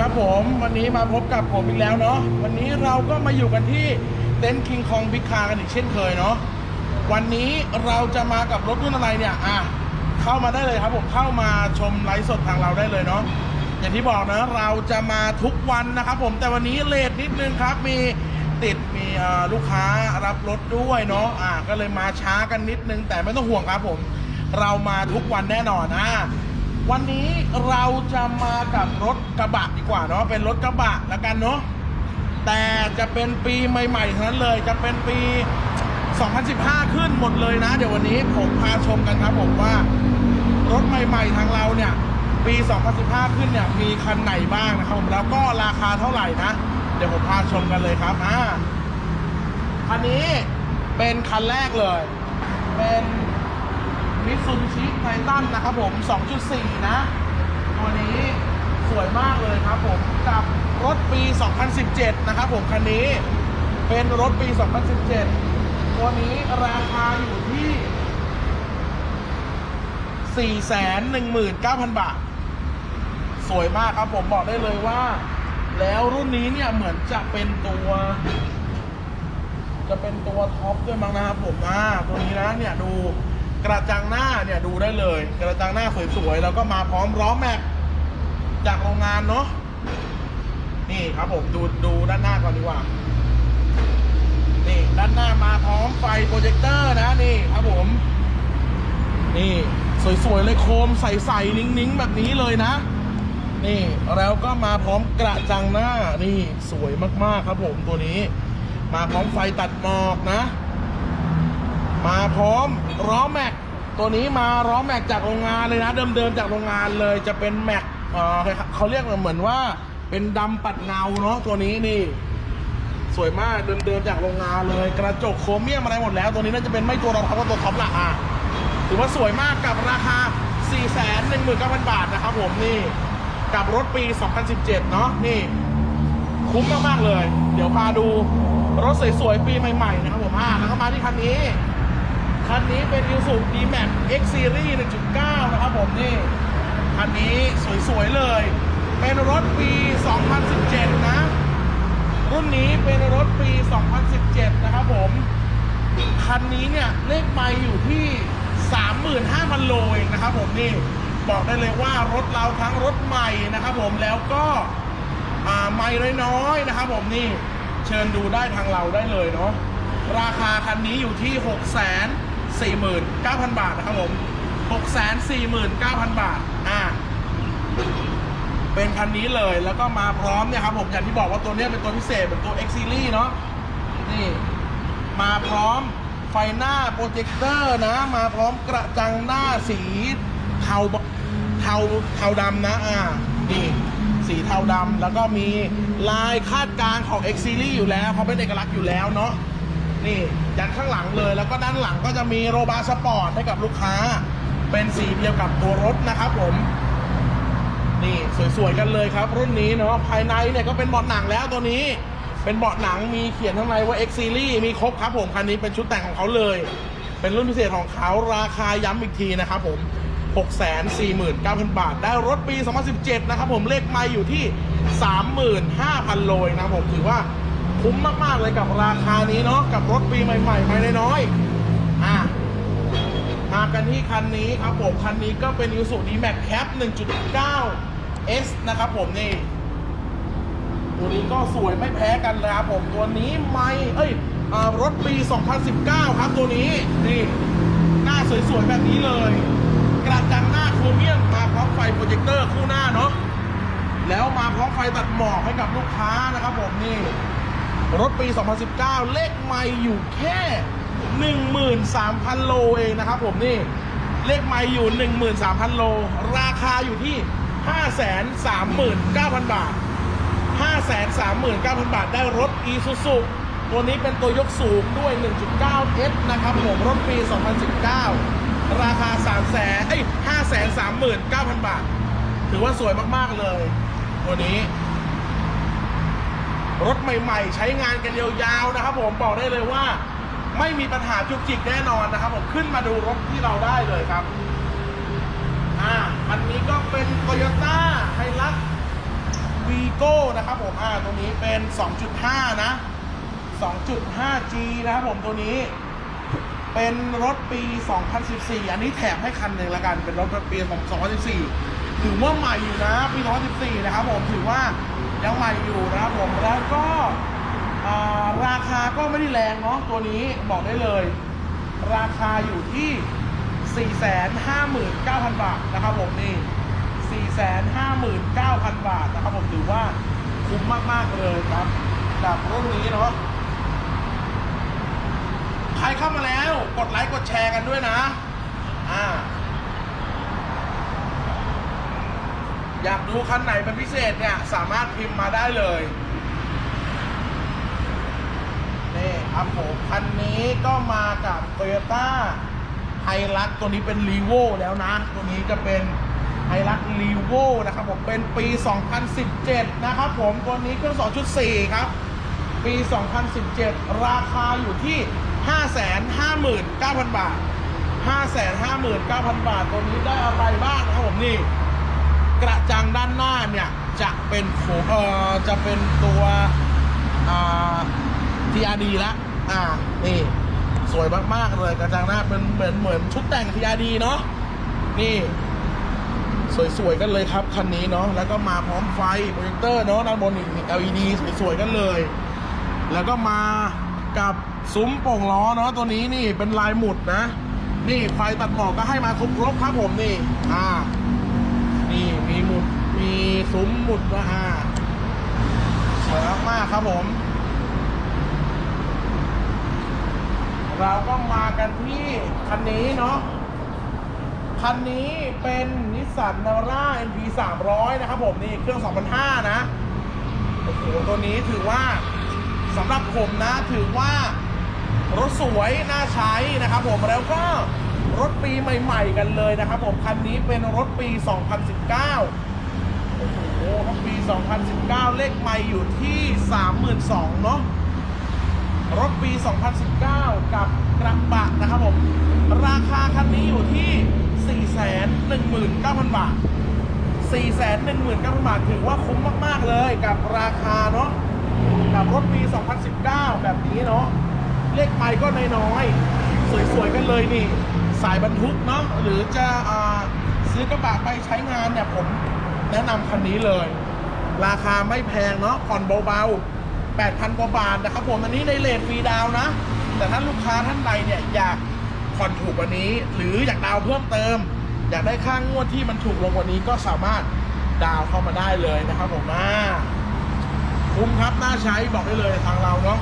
ครับผมวันนี้มาพบกับผมอีกแล้วเนาะวันนี้เราก็มาอยู่กันที่เต็นท์คิงคองบิ๊กคากันอีกเช่นเคยเนาะวันนี้เราจะมากับรถรุ่นอะไรเนี่ยอะเข้ามาได้เลยครับผมเข้ามาชมไลฟ์สดทางเราได้เลยเนาะอย่างที่บอกนะเราจะมาทุกวันนะครับผมแต่วันนี้เลทนิดนึงครับมีติดมีลูกค้ารับรถด้วยเนาะอะก็เลยมาช้ากันนิดนึงแต่ไม่ต้องห่วงครับผม เรามาทุกวันแน่นอนอะ วันนี้เราจะมากับรถกระบะดีกว่าเนาะเป็นรถกระบะแล้วกันเนาะแต่จะเป็นปีใหม่ๆทั้งนั้นเลยจะเป็นปี 2015 ขึ้นหมดเลยนะ เดี๋ยววันนี้ผมพาชมกันครับผมว่ารถใหม่ๆทางเราเนี่ย ปี 2015 ขึ้นเนี่ยมีคันไหนบ้างนะครับผมแล้วก็ราคาเท่าไหร่นะ เดี๋ยวผมพาชมกันเลยครับอ่าคันนี้เป็นคันแรกเลย เป็น มิตซูบิชิไททันนะครับผม 2.4 นะ ตัวนี้สวยมากเลยครับผม กับรถปี 2017 นะครับผม คันนี้เป็นรถปี 2017 ตัวนี้ราคาอยู่ที่ 419,000 บาท สวยมากครับผมบอกได้เลยว่า แล้วรุ่นนี้เนี่ยเหมือนจะเป็นตัว จะเป็นตัวท็อปด้วยมั้งนะครับผมอ่าตัวนี้นะเนี่ยดู กระจังหน้าเนี่ยดูได้เลย กระจังหน้าสวยๆแล้วก็มาพร้อมล้อแม็กจากโรงงานเนาะนี่ครับผมดูดูด้านหน้าก่อนดีกว่า นี่ด้านหน้ามาพร้อมไฟโปรเจคเตอร์นะนี่ครับผม นี่สวยๆเลยโคมใสๆนิ้งๆ แบบนี้เลยนะ นี่แล้วก็มาพร้อมกระจังหน้านี่สวยมากๆครับผมตัวนี้ มาพร้อมไฟตัดหมอกนะ มาพร้อมล้อแม็กตัวนี้มาล้อแม็กจากโรงงานเลยนะ เดิมๆจากโรงงานเลยจะเป็นแม็กเอ่อเขาเรียกเหมือนว่า เป็นดำปัดเงาเนาะตัวนี้นี่ สวยมากเดิมๆจากโรงงานเลย กระจกโครเมียมอะไรหมดแล้ว ตัวนี้น่าจะเป็นไม่ตัวรองท็อปก็ตัวท็อปละอะถือว่าสวยมากกับราคา 4 1 9 0 0 0 บาทนะครับผมนี่กับรถปี 2017 เนาะนี่ คุ้มมากๆเลย เดี๋ยวพาดูรถสวยๆปีใหม่ๆนะครับผมอ่าแล้วก็มาที่คันนี้ คันนี้เป็น Isuzu D-Max X Series 1.9 นะครับผมนี่ คันนี้สวยๆเลย เป็นรถปี 2017 นะ รุ่นนี้เป็นรถปี 2017 นะครับผม คันนี้เนี่ย เลขไม่อยู่ที่ 35,000 โลเองนะครับผมนี่ บอกได้เลยว่ารถเราทั้งรถใหม่นะครับผมแล้วก็อ่าไม่น้อยๆนะครับผมนี่เชิญดูได้ทางเราได้เลยเนาะราคาคันนี้อยู่ที่ 49,000 บาทนะครับผม649,000 บาท อ่า เป็นคันนี้เลย แล้วก็มาพร้อมเนี่ยครับผม อย่างที่บอกว่าตัวเนี้ยเป็นตัวพิเศษ เป็นตัว X Series เนาะ นี่ มาพร้อมไฟหน้าโปรเจคเตอร์นะ มาพร้อมกระจังหน้าสีเทา เทา เทาดำนะ อ่า นี่ สีเทาดำ แล้วก็มีลายคาดกลางของ X Series อยู่แล้วเขาเป็นเอกลักษณ์อยู่แล้วเนาะ นี่ยันข้างหลังเลย แล้วก็ด้านหลังก็จะมีโรบาสปอร์ตให้กับลูกค้า เป็นสีเดียวกับตัวรถนะครับผม นี่สวยๆกันเลยครับ รุ่นนี้เนาะภายในเนี่ยก็เป็นเบาะหนังแล้วตัวนี้ เป็นเบาะหนังมีเขียนข้างในว่า X Series มีครบครับผมคันนี้เป็นชุดแต่งของเขาเลย เป็นรุ่นพิเศษของเขาราคาย้ำอีกทีนะครับผม649,000 บาท ได้รถปี 2017 นะครับผม เลขไม่อยู่ที่ 35,000 โลเองนะผม ถือว่า คุ้มมากๆเลยกับราคานี้เนาะกับรถปีใหม่ๆไม่น้อยๆอะมากันที่คันนี้ครับผมคันนี้ก็เป็น Isuzu D-Max Cap 1.9 S นะครับผมนี่ ตัวนี้ก็สวยไม่แพ้กันเลยครับผมตัวนี้ไม่เอ้ยอรถปี 2019 ครับตัวนี้นี่หน้าสวยๆแบบนี้เลย กระจังหน้าโครเมียมมาพร้อมไฟโปรเจคเตอร์คู่หน้าเนาะแล้วมาพร้อมไฟตัดหมอกให้กับลูกค้านะครับผมนี่ รถปี 2019 เลขไม่อยู่แค่ 13,000 โลเองนะครับผมนี่ เลขไม่อยู่ 13,000 โล ราคาอยู่ที่ 539,000 บาท 539,000 บาทได้รถ Isuzu ตัวนี้เป็นตัวยกสูงด้วย 1.9 S นะครับผมรถปี 2019 ราคา 3 แสนเอ้ย539,000 บาท ถือว่าสวยมาก ๆ เลย ตัวนี้ รถใหม่ๆ ใช้งานกันยาวๆนะครับ ผมบอกได้เลยว่า ไม่มีปัญหาจุกจิกแน่นอนนะครับ ผมขึ้นมาดูรถที่เราได้เลยครับอ่าอันนี้ก็เป็น Toyota ไฮรักวีโก้นะครับผมอ่าตัวนี้เป็น 2.5 นะ 2.5G นะครับผมตัวนี้เป็นรถปี 2014 อันนี้แถมให้คันหนึ่งแล้วกัน เป็นรถปีของ2014 ถือว่าใหม่อยู่นะ ปี 2014 นะครับผม ถือว่า ยังใหม่อยู่นะครับผมแล้วก็ราคาก็ไม่ได้แรงเนาะตัวนี้บอกได้เลย ราคาอยู่ที่ 459,000 บาทนะครับผมนี่ 459,000 บาทนะครับผมถือว่าคุ้มมาก ๆ เลยครับกับรุ่นนี้เนาะใครเข้ามาแล้วกดไลค์กดแชร์กันด้วยนะ อ่า อยากดูคันไหนเป็นพิเศษเนี่ย สามารถพิมพ์มาได้เลยนี่ครับผมคันนี้ก็มากับ Toyota ไฮรักตัวนี้เป็น r ีโวแล้วนะ ตัวนี้จะเป็นไฮรัก r ีโวนะครับผมเป็นปี 2017 นะครับผมตัวนี้เครื่อง2.4 ครับ ปี 2017 ราคาอยู่ที่ 559,000 บาท 559,000 บาท ตัวนี้ได้อะไรบ้างครับผมนี่ กระจังด้านหน้าเนี่ยจะเป็นโขเอ่อจะเป็นตัวอ่า TRD ละอ่านี่สวยมากๆเลยกระจังหน้าเป็นเหมือนเหมือนชุดแต่ง TRD เนาะนี่ สวยๆกันเลยครับคันนี้เนาะแล้วก็มาพร้อมไฟโปรเจคเตอร์เนาะด้านบนอีก LED สวยๆกันเลย แล้วก็มากับซุ้มโป่งล้อเนาะตัวนี้นี่เป็นลายหมุดนะ นี่ไฟตัดหมอกก็ให้มาครบๆครับผมนี่ อ่า ซุ้มหมุดนะอาสวยมากๆครับผม เราก็มากันที่คันนี้เนาะคันนี้เป็นนิสสันนาวาร่า NP 300 นะครับผมนี่เครื่อง 2005 นะ โอ้โห ตัวนี้ถือว่าสำหรับผมนะ ถือว่ารถสวยน่าใช้นะครับผมแล้วก็รถปีใหม่ ๆ กันเลยนะครับผม คันนี้เป็นรถปี 2019โอ้ โหรถปี 2019 เลขไม่อยู่ที่ 32,000เนาะรถปี 2019 กับกระบะนะครับผม ราคาคันนี้อยู่ที่ 419,000 บาท 419,000 บาทถือว่าคุ้มมาก ๆ เลยกับราคาเนาะกับรถปี 2019 แบบนี้เนาะเลขไมค์ก็น้อยๆสวย ๆ กันเลยนี่ สายบรรทุกเนาะหรือจะอซื้อกระบะไปใช้งานเนี่ยผม แนะนำคันนี้เลย ราคาไม่แพงเนาะผ่อนเบาๆ 8,000 กว่าบาทนะครับผมอันนี้ในเลทฟรีดาวนะ แต่ถ้าลูกค้าท่านใดเนี่ยอยากผ่อนถูกกว่านี้ หรืออยากดาวเพิ่มเติม อยากได้ค่างวดที่มันถูกลงกว่านี้ก็สามารถดาวเข้ามาได้เลยนะครับผมมาคุ้มครับน่าใช้บอกได้เลยทางเราเนาะ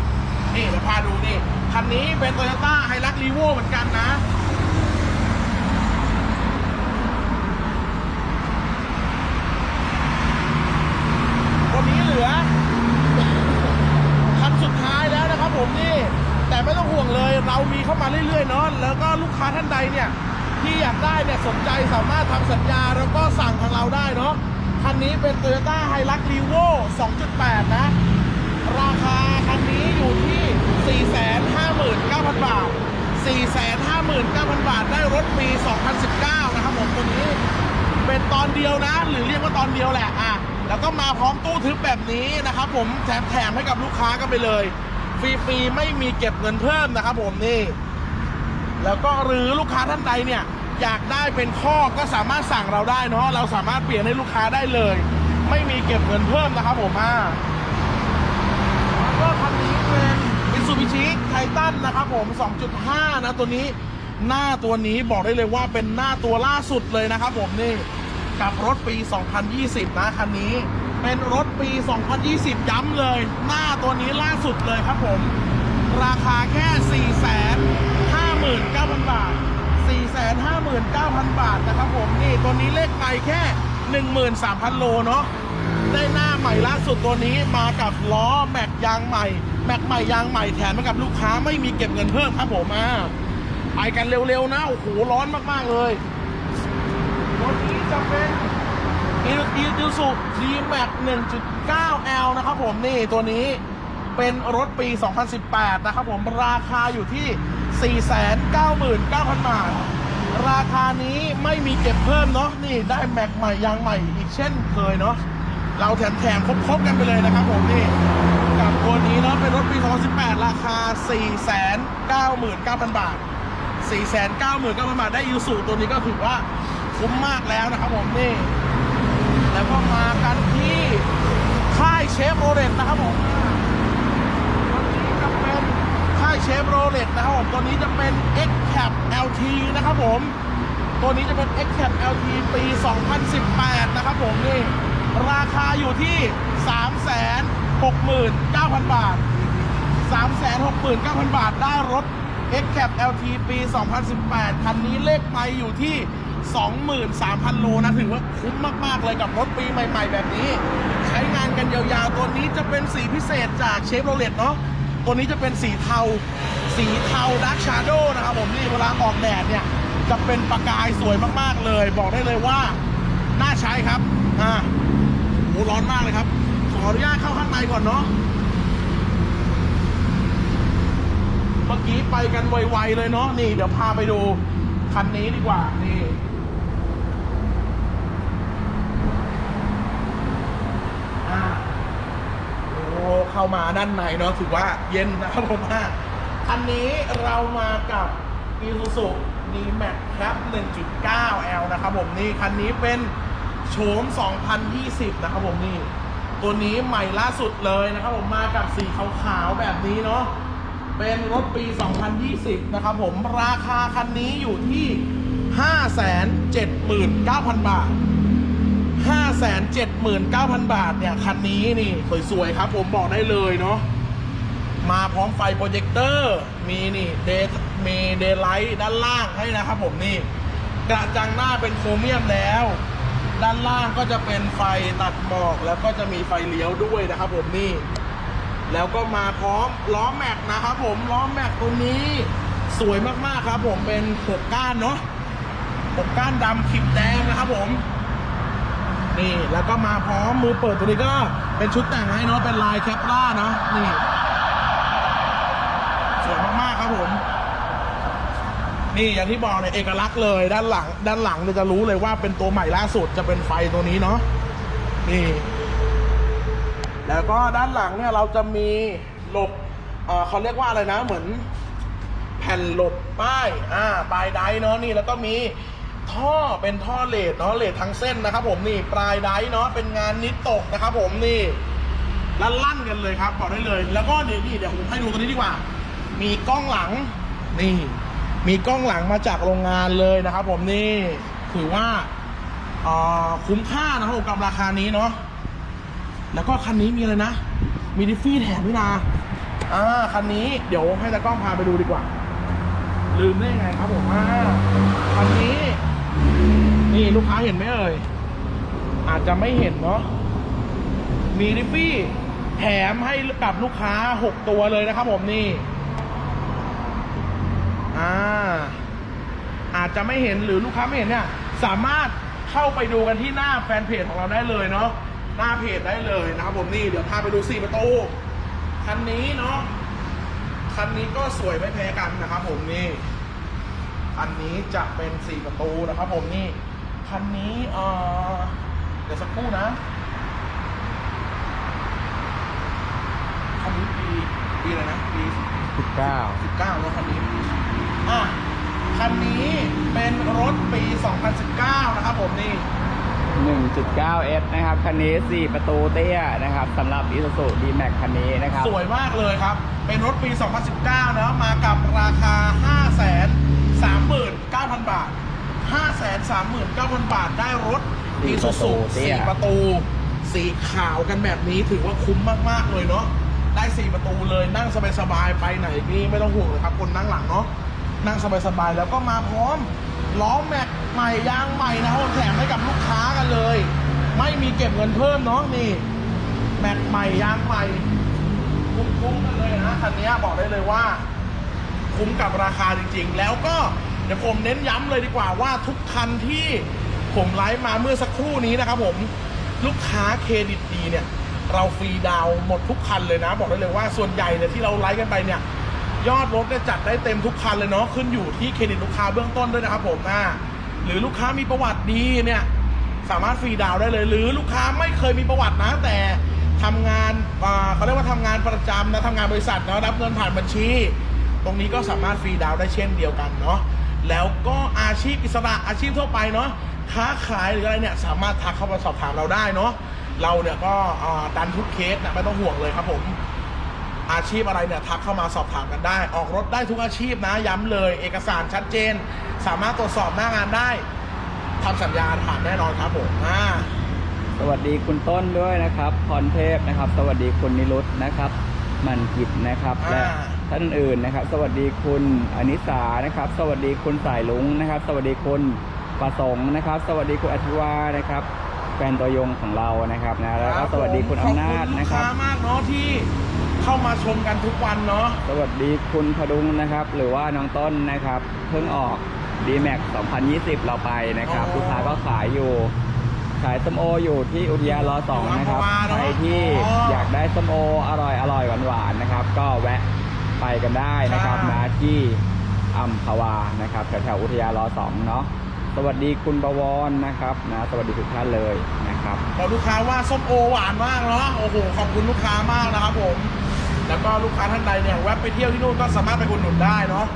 นี่เดี๋ยวพาดูนี่คันนี้เป็น Toyota h i l u x r e v o เหมือนกันนะ วันนี้เหลือ คันสุดท้ายแล้วนะครับผมนี่ แต่ไม่ต้องห่วงเลย เรามีเข้ามาเรื่อยๆเนาะแลูกค้าท่านใดเนี่ยที่อยากได้เนี่ยสนใจสามารถทำสัญญาแล้วก็สั่งทางเราได้เนาะคันนี้เป็น Toyota h i l u x r e v o 2.8 นะ ราคาคันนี้อยู่ที่ 459,000 บาท 459,000 บาทได้รถปี 2019 นะครับผมตัวนี้ เป็นตอนเดียวนะ หรือเรียกว่าตอนเดียวแหละอะแล้วก็มาพร้อมตู้ทึบแบบนี้นะครับผมแถมแถมให้กับลูกค้ากันไปเลย ฟรีๆไม่มีเก็บเงินเพิ่มนะครับผมนี่ แล้วก็หรือลูกค้าท่านใดเนี่ยอยากได้เป็นข้อก็สามารถสั่งเราได้เนาะเราสามารถเปลี่ยนให้ลูกค้าได้เลย ไม่มีเก็บเงินเพิ่มนะครับผมอ่าแล้วก็คันนี้เป็นมิซูบิชิไททันนะครับผม 2.5 นะตัวนี้หน้าตัวนี้บอกได้เลยว่าเป็นหน้าตัวล่าสุดเลยนะครับผมนี่กับรถปี 2020 นะคันนี้ เป็นรถปี 2020 ย้ำเลย หน้าตัวนี้ล่าสุดเลยครับผม ราคาแค่ 49,000 บาท 459,000 บาทนะครับผมนี่ตัวนี้เลขไปแค่ 13,000 โลเนาะได้หน้าใหม่ล่าสุดตัวนี้มากับล้อแม็กยางใหม่ แม็กใหม่ยางใหม่แถมมากับลูกค้าไม่มีเก็บเงินเพิ่มครับผมอ่าไปกันเร็วๆนะโอ้โหร้อนมากๆเลยตัวนี้จะเป็นอีอีดิวสุดีแม็ก 1.9L นะครับผมนี่ตัวนี้เป็นรถปี 2018 นะครับผมราคาอยู่ที่ 499,000 บาท ราคานี้ไม่มีเก็บเพิ่มเนาะนี่ได้แม็กใหม่ยางใหม่อีกเช่นเคยเนาะเราแถมแถมครบๆกันไปเลยนะครับผมนี่กับตัวนี้เนาะเป็นรถปี 2018 ราคา 499,000 บาท 499,000 บาทได้ยูสุตัวนี้ก็ถือว่าคุ้มมากแล้วนะครับผมนี่แล้วก็มากันที่ค่ายเชฟโรเลตนะครับผมตัวนี้จะเป็นค่ายเชฟโรเลตนะครับผมตัวนี้จะเป็น X Cap LT นะครับผม ตัวนี้จะเป็น X Cap LT ปี 2018 นะครับผมนี่ราคาอยู่ที่ 369,000 บาท 369,000 บาทได้รถ X Cap LT ปี 2018 คันนี้เลขไปอยู่ที่ 23,000 โลนะถือว่าคุ้มมาก ๆ เลยกับรถปีใหม่ ๆ แบบนี้ ใช้งานกันยาวๆ ตัวนี้จะเป็นสีพิเศษจากเชฟโรเลตเนาะ ตัวนี้จะเป็นสีเทา สีเทาดักชาร์โดนะครับผมนี่เวลาออกแดดเนี่ย จะเป็นประกายสวยมากๆเลย บอกได้เลยว่า น่าใช้ครับอ่าโหร้อนมากเลยครับ ขออนุญาตเข้าข้างในก่อนเนาะเมื่อกี้ไปกันไวๆเลยเนาะนี่เดี๋ยวพาไปดูคันนี้ดีกว่านี่ โอ้เข้ามาด้านในเนาะถือว่าเย็นนะครับผมว่าคันนี้เรามากับ Isuzu D-Max Cap 1.9L นะครับผมนี่คันนี้เป็นโฉม 2020 นะครับผมนี่ ตัวนี้ใหม่ล่าสุดเลยนะครับผมมากับสีขาวๆแบบนี้เนาะเป็นรถปี 2020 นะครับผมราคาคันนี้อยู่ที่ 579,000 บาท 579,000 บาทเนี่ย คันนี้นี่ สวย ๆ ครับ ผมบอกได้เลยเนาะมาพร้อมไฟโปรเจคเตอร์ มีนี่เดมีเดย์ไลท์ด้านล่างให้นะครับผมนี่ กระจังหน้าเป็นโครเมียมแล้ว ด้านล่างก็จะเป็นไฟตัดหมอกแล้วก็จะมีไฟเลี้ยวด้วยนะครับผมนี่ แล้วก็มาพร้อมล้อแม็กนะครับผมล้อแม็กตัวนี้ สวยมากๆครับผมเป็นหกก้านเนาะหกก้านดำขีดแดงนะครับผม นี่แล้วก็มาพร้อมมือเปิดตัวนี้ก็เป็นชุดแต่งให้เนาะเป็นลายแคปล่านะนี่สวยมากๆครับผม นี่อย่างที่บอกเนี่ยเอกลักษณ์เลยด้านหลัง ด้านหลังเนี่ยจะรู้เลยว่าเป็นตัวใหม่ล่าสุดจะเป็นไฟตัวนี้เนาะนี่ แล้วก็ด้านหลังเนี่ยเราจะมีหลบเอ่อเขาเรียกว่าอะไรนะเหมือน แผ่นหลบป้ายอ่าปลายไดเนาะนี่แล้วก็มี ท่อเป็นท่อเลดเนาะเลดทั้งเส้นนะครับ ผมนี่ปลายไดเนาะเป็นงานนิดตกนะครับ ผมนี่ลั่นลั่นกันเลยครับบอกได้เลย แล้วก็เดี๋ยวนี่เดี๋ยวผมให้ดูตัวนี้ดีกว่า มีกล้องหลังนี่ มีกล้องหลังมาจากโรงงานเลยนะครับ ผมนี่ถือว่าออคุ้มค่านะครับผมกับราคานี้เนาะแล้วก็คันนี้มีอะไรนะ มีดิฟฟี่แถมด้วยนะอ่าคันนี้เดี๋ยวให้ตากล้องพาไปดูดีกว่า ลืมได้ยังไงครับผมอ่าคันนี้ นี่ลูกค้าเห็นไหมเอ่ย อาจจะไม่เห็นเนาะ มีดิฟฟี่แถมให้กับลูกค้า6ตัวเลยนะครับผมนี่ อ่า อาจจะไม่เห็นหรือลูกค้าไม่เห็นเนี่ย สามารถเข้าไปดูกันที่หน้าแฟนเพจของเราได้เลยเนาะ หน้าเพจได้เลยนะครับผมนี่ เดี๋ยวพาไปดูสี่ประตู คันนี้เนาะ คันนี้ก็สวยไม่แพ้กันนะครับผมนี่คันนี้จะเป็นสี่ประตูนะครับผมนี่ คันนี้เอ่อเดี๋ยวสักครู่นะ คันนี้ปี ปีอะไรนะปีสิบเก้า19แล้วคันนี้อะคันนี้เป็นรถปี 2019 นะครับผมนี่ 1.9S นะครับ คันนี้ 4 ประตูเตี้ยนะครับสำหรับ Isuzu D-Max คันนี้นะครับ สวยมากเลยครับ เป็นรถปี 2019 นะมากับราคา 539,000 บาท 539,000 บาทได้รถสี่อีซูซูประตูเตี้ยสี่ประตู สีขาวกันแบบนี้ถือว่าคุ้มมาก ๆ เลยเนาะได้สี่ประตูเลยนั่งสบายๆไปไหนนี่ไม่ต้องห่วงเลยครับ คนนั่งหลังเนาะนั่งสบายๆแล้วก็มาพร้อมล้อแม็กใหม่ยางใหม่นะครับผมแถมให้กับลูกค้ากันเลย ไม่มีเก็บเงินเพิ่มเนาะนี่แม็กใหม่ยางใหม่คุ้มๆกันเลยนะคันนี้บอกได้เลยว่า คุ้มกับราคาจริงๆ แล้วก็ เดี๋ยวผมเน้นย้ำเลยดีกว่าว่าทุกคันที่ผมไลฟ์มาเมื่อสักครู่นี้นะครับผมลูกค้าเครดิตดีเนี่ย เราฟรีดาวหมดทุกคันเลยนะ บอกได้เลยว่าส่วนใหญ่เนี่ยที่เราไลฟ์กันไปเนี่ยยอดรถเนี่ยจัดได้เต็มทุกคันเลยเนาะขึ้นอยู่ที่เครดิตลูกค้าเบื้องต้นด้วยนะครับผมนะหรือลูกค้ามีประวัติดีเนี่ยสามารถฟรีดาวได้เลย หรือลูกค้าไม่เคยมีประวัตินะแต่ทำงานอ่าเขาเรียกว่าทำงานประจำนะทำงานบริษัทเนาะรับเงินผ่านบัญชี ตรงนี้ก็สามารถฟรีดาวได้เช่นเดียวกันเนาะ แล้วก็อาชีพอิสระอาชีพทั่วไปเนาะค้าขายหรืออะไรเนี่ยสามารถทักเข้ามาสอบถามเราได้เนาะเราเนี่ยก็ดันทุกเคสนะไม่ต้องห่วงเลยครับผม อาชีพอะไรเนี่ยทักเข้ามาสอบถามกันได้ ออกรถได้ทุกอาชีพนะย้ำเลย เอกสารชัดเจน สามารถตรวจสอบหน้างานได้ทำสัญญาผ่านแน่นอนครับผมอ่าสวัสดีคุณต้นด้วยนะครับพรเทพนะครับ สวัสดีคุณนิรุตนะครับ มันกิจนะครับ และอ่าท่านอื่นนะครับ สวัสดีคุณอนิสานะครับ สวัสดีคุณสายลุงนะครับ สวัสดีคุณประสงค์นะครับ สวัสดีคุณอธิวานะครับแฟนตัวยงของเรานะครับนะแล้วก็สวัสดีคุณอำนาจขอบคุณนะลูกครับค้ามากเนาะที่เข้ามาชมกันทุกวันเนาะสวัสดีคุณพดุงนะครับ หรือว่าน้องต้นนะครับ เพิ่งออก d m a x 2020 เราไปนะครับอ๋อลูกค้าก็ขายอยู่ ขายส้มโออยู่ที่อุทยานรอสองนะครับอยู่อัมพวาเนอะใครที่อ๋อออยากได้ส้มโออร่อยอร่อยหวานหวานๆนะครับ ก็แวะไปกันได้นะครับใช่นะที่อัมพวานะครับแถวๆอุทยานรอสองเนาะสวัสดีคุณประวรนะครับนะสวัสดีทุกท่านเลยนะครับบอกลูกค้าว่าส้มโอหวานมากเนาะโอ้โหขอบคุณลูกค้ามากนะครับผม แล้วก็ลูกค้าท่านใดเนี่ยแวะไปเที่ยวที่นู่นก็สามารถไปอุดหนุนได้เนาะ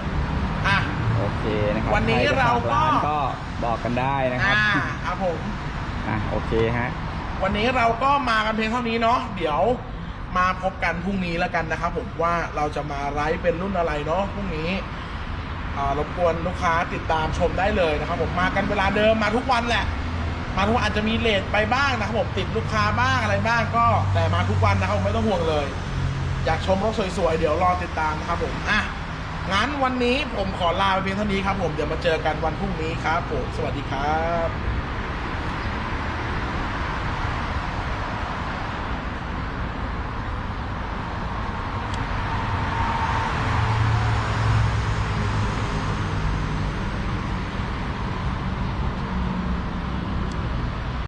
อะโอเคนะครับวันนี้ใคจะเราก็ฝร้นก็บอกกันได้นะครับอ่าครับผม อะโอเคฮะ วันนี้เราก็มากันเพียงเท่านี้เนาะเดี๋ยวมาพบกันพรุ่งนี้แล้วกันนะครับผมว่าเราจะมาไลฟ์เป็นรุ่นอะไรเนาะพรุ่งนี้รบกวนลูกค้าติดตามชมได้เลยนะครับผมมากันเวลาเดิมมาทุกวันแหละ มาทุกวันอาจจะมีเลทไปบ้างนะครับผมติดลูกค้าบ้างอะไรบ้างก็แต่มาทุกวันนะครับผมไม่ต้องห่วงเลย อยากชมรถสวยๆเดี๋ยวรอติดตามนะครับผมอะงั้นวันนี้ผมขอลาไปเพียงเท่านี้ครับผมเดี๋ยวมาเจอกันวันพรุ่งนี้ครับผมสวัสดีครับ